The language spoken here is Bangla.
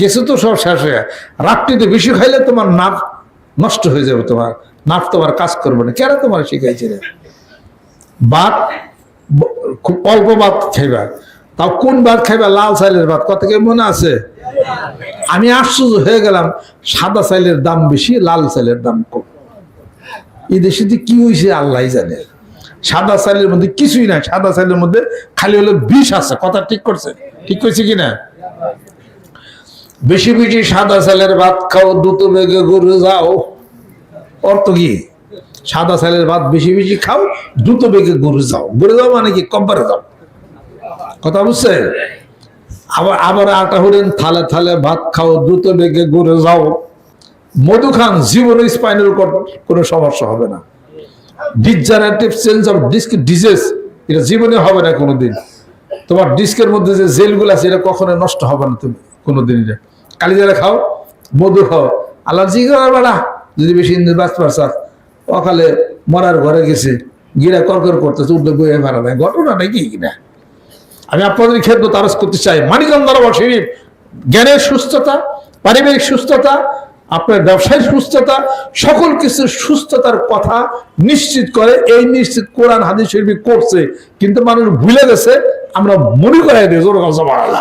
গেছে তো সব শেষ হয়ে। রাত্রিতে বেশি খাইলে তোমার নাক নষ্ট হয়ে যাবে তোমার। নাক তোমার কাজ করবে না। কেন তোমার শিখাইছে ভাত, খুব অল্প ভাত খাইবা। তাও কোন ভাত খাইবা? লাল চাইলের ভাত। কত কে মনে আছে? আমি আশ্চর্য হয়ে গেলাম, সাদা চাইলের দাম বেশি, লাল চাইলের দাম কম। এই দেশে কি হয়েছে আল্লাহ জানে। সাদা চাইলের মধ্যে কিছুই নাই। সাদা চাইলের মধ্যে খালি হলো বিষ আছে। কথা ঠিক করছে? ঠিক করছে কিনা? বেশি বেশি সাদা চালের ভাত খাও, দ্রুত বেগে গরু যাও। অর্থ কি? সাদা চালের ভাত বেশি বেশি খাও, দ্রুত বেগে গরু যাও। গরু যাও মানে কি? কব্বারে যাও। কথা বুঝছে আবার আবার আটা হরেন থালে থালে ভাত খাও, দ্রুত বেগে গরু যাও। মধু খান, জীবনে স্পাইনাল কোনো সমস্যা হবে না। Degenerative change of disc disease, এটা জীবনে হবে না কোনোদিন। তোমার ডিস্কের মধ্যে যে জেলগুলো আছে, এটা কখনো নষ্ট হবে না তুমি। কোনোদিন এটা কালিজারা খাও, মধু খাও। আল্লাহ জি করার বেড়া যদি বেশি ইন্দ্র বাঁচতে পারছাস অকালে মরার ঘরে গেছে, গিরা করকর করতেছে উর্দু বইয়ে ভাড়া নেয় ঘটনা নাকি কিনা আমি আপনাদের ক্ষেত্রে তারস করতে চাই। মানিকগঞ্জ দরবার শরীফ জ্ঞানের সুস্থতা, পারিবারিক সুস্থতা, আপনার ব্যবসায়িক সুস্থতা, সকল কিছুর সুস্থতার কথা নিশ্চিত করে, এই নিশ্চিত কোরআন, হাদিস শরীফ করছে। কিন্তু মানুষ ভুলে গেছে, আমরা মনে করাই কথা বলা।